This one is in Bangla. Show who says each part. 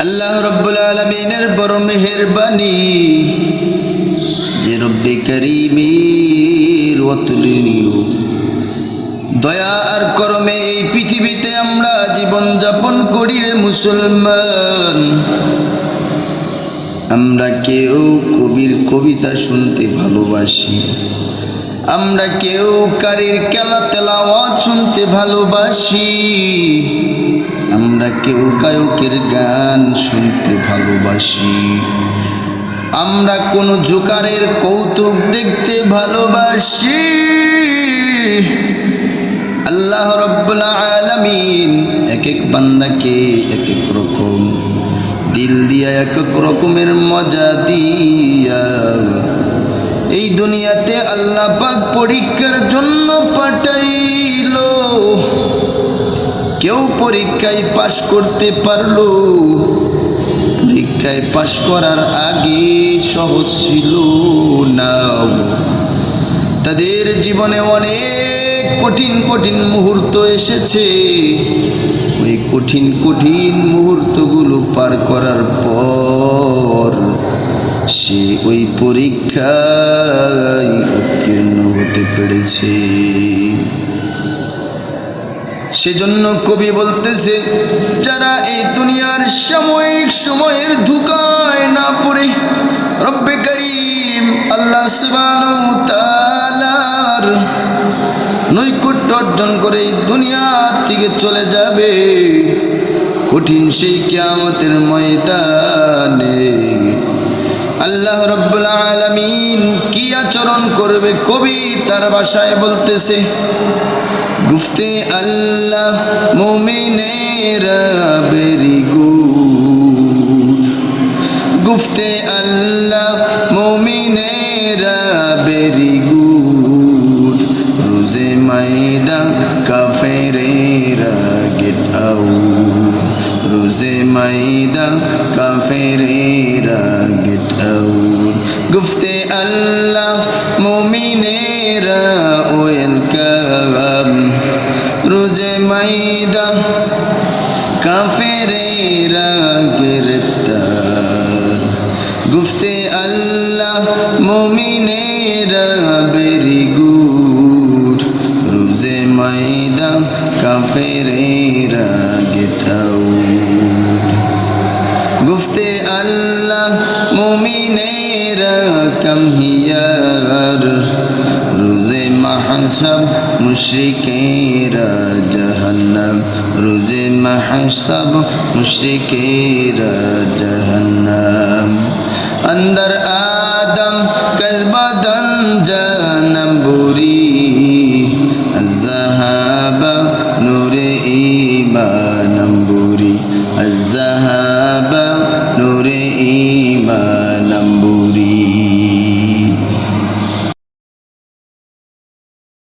Speaker 1: আল্লাহ রব্বুল আলমিনের বড় মেহেরবানি। যে রব্বে করিমের অতুলনীয় দয়া আর করমে এই পৃথিবীতে আমরা জীবন যাপন করি রে মুসলমান। আমরা কেউ কবির কবিতা শুনতে ভালোবাসি। আমরা কেউ কারির কেলা তেলাওয়াত শুনতে ভালোবাসি। আমরা কেউ গায়কের গান শুনতে ভালোবাসি। আমরা কোনো জোকারের কৌতুক দেখতে ভালোবাসি। আল্লাহ রব্বুল আলামিন এক এক বান্দাকে এক এক রকম দিল দিয়া এক এক রকমের মজা দিয়া এই দুনিয়াতে আল্লাহ পাক পরীক্ষার জন্য পাঠাইল। কেউ পরীক্ষায় পাশ করতে পারল। পরীক্ষায় পাশ করার আগে সহজ ছিল না। তাদের জীবনে অনেক কঠিন কঠিন মুহূর্ত এসেছে। ওই কঠিন কঠিন মুহূর্তগুলো পার করার পর সে ওই পরীক্ষায় উত্তীর্ণ হতে পেরেছে। সেজন্য কবি বলতেছে, যারা এই দুনিয়ার সাময়িক সময়ের ধোকায় না পড়ে, রব্বে করিম আল্লাহ তাআলার নৈকট্য অর্জন করে দুনিয়া থেকে চলে যাবে। কঠিন সেই কিয়ামতের ময়দানে আল্লাহ রব্বুল আলামিন কি আচরণ করবে কবি তার ভাষায় বলতেছে গুফতে আল্লাহ মোমিনেরা বেরি গুড গুফতে আল্লাহ মোমিনেরা বেরি গুড রোজে মাইদা কাফেরেরা গেট আউট রোজে মাইদা কাফেরেরা গেট আউট গুফতে আল্লাহ মোমিনেরা ওয়েলকাম রোজে মাইদা কাফেরেরা গ্রেফতার। গুফতে আল্লাহ মোমিনেরা বেরি গুড। রোজে মাইদা কাফেরেরা গেটাউ গুফতে আল্লাহ মোমিনেরা কম হিয়ার রুজে মাহসব মুশরিকেরা জহন্নম রুজে মাহসব মুশরিকেরা জহন্নম اندر آدم کذبہ دن جنم بوری الزہاب نور ایمانم بوری الزہاب نور ایمان